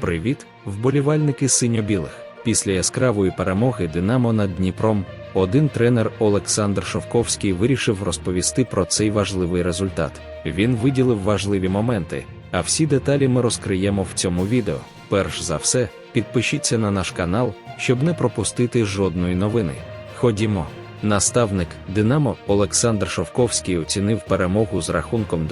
Привіт, вболівальники синьо-білих. Після яскравої перемоги Динамо над Дніпром один тренер Олександр Шовковський вирішив розповісти про цей важливий результат. Він виділив важливі моменти, а всі деталі ми розкриємо в цьому відео. Перш за все, підпишіться на наш канал, щоб не пропустити жодної новини. Ходімо. Наставник Динамо Олександр Шовковський оцінив перемогу з рахунком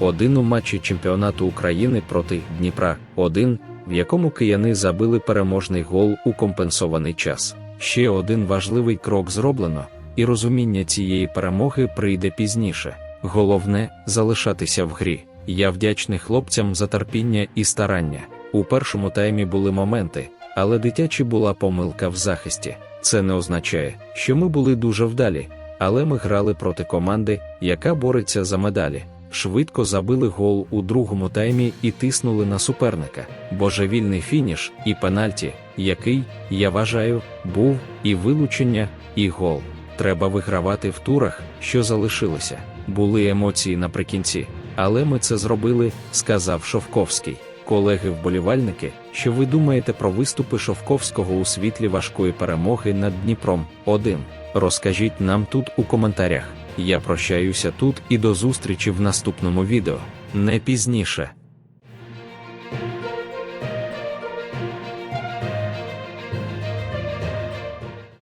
2-1 у матчі чемпіонату України проти Дніпра 1, в якому кияни забили переможний гол у компенсований час. Ще один важливий крок зроблено, і розуміння цієї перемоги прийде пізніше. Головне залишатися в грі. Я вдячний хлопцям за терпіння і старання. У першому таймі були моменти, але дитячі була помилка в захисті. Це не означає, що ми були дуже вдалі, але ми грали проти команди, яка бореться за медалі. Швидко забили гол у другому таймі і тиснули на суперника. Божевільний фініш і пенальті, який, я вважаю, був і вилучення, і гол. Треба вигравати в турах, що залишилося. Були емоції наприкінці, але ми це зробили, сказав Шовковський. Колеги-вболівальники, що ви думаєте про виступи Шовковського у світлі важкої перемоги над Дніпром 1? Розкажіть нам тут у коментарях. Я прощаюся тут і до зустрічі в наступному відео. Не пізніше.